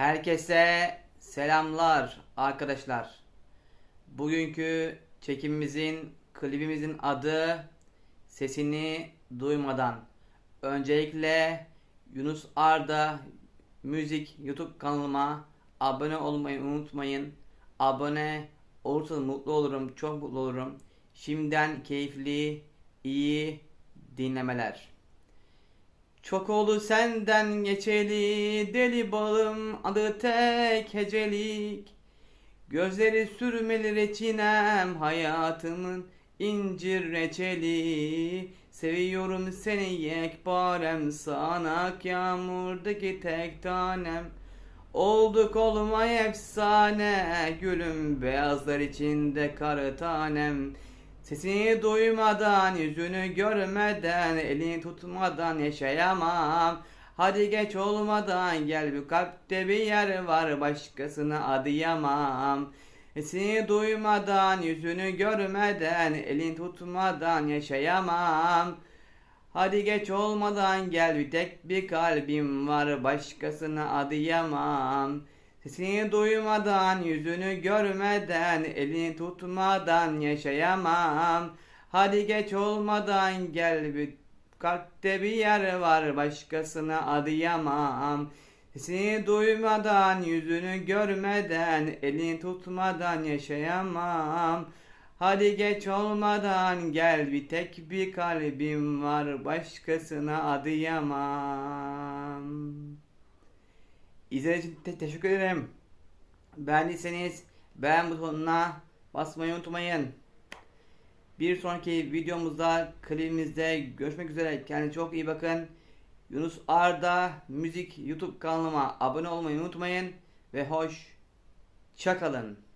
Herkese selamlar arkadaşlar. Bugünkü çekimimizin, klibimizin adı Sesini Duymadan. Öncelikle Yunus Arda Müzik YouTube kanalıma abone olmayı unutmayın. Abone olursanız mutlu olurum, çok mutlu olurum. Şimdiden keyifli, iyi dinlemeler. Çok oldu senden geçeli deli balım adı tek hecelik. Gözleri sürmeli reçinem hayatımın incir reçeli. Seviyorum seni yekparem sanak yağmurdaki tek tanem. Olduk olmay efsane gülüm beyazlar içinde kara tanem Sesini duymadan, yüzünü görmeden, elini tutmadan yaşayamam. Hadi geç olmadan gel bu kalpte bir yer var başkasına adayamam. Sesini duymadan, yüzünü görmeden, elini tutmadan yaşayamam. Hadi geç olmadan gel bir tek bir kalbim var başkasına adayamam. Sesini duymadan, yüzünü görmeden, elini tutmadan yaşayamam. Hadi geç olmadan gel bir kalpte bir yer var başkasına adayamam. Sesini duymadan, yüzünü görmeden, elini tutmadan yaşayamam. Hadi geç olmadan gel bir tek bir kalbim var başkasına adayamam. İzlediğiniz için te- teşekkür ederim. Beğendiyseniz beğen butonuna basmayı unutmayın. Bir sonraki videomuzda, klibimizde görüşmek üzere. Kendinize çok iyi bakın. Yunus Arda Müzik YouTube kanalıma abone olmayı unutmayın. Ve hoş çakalın.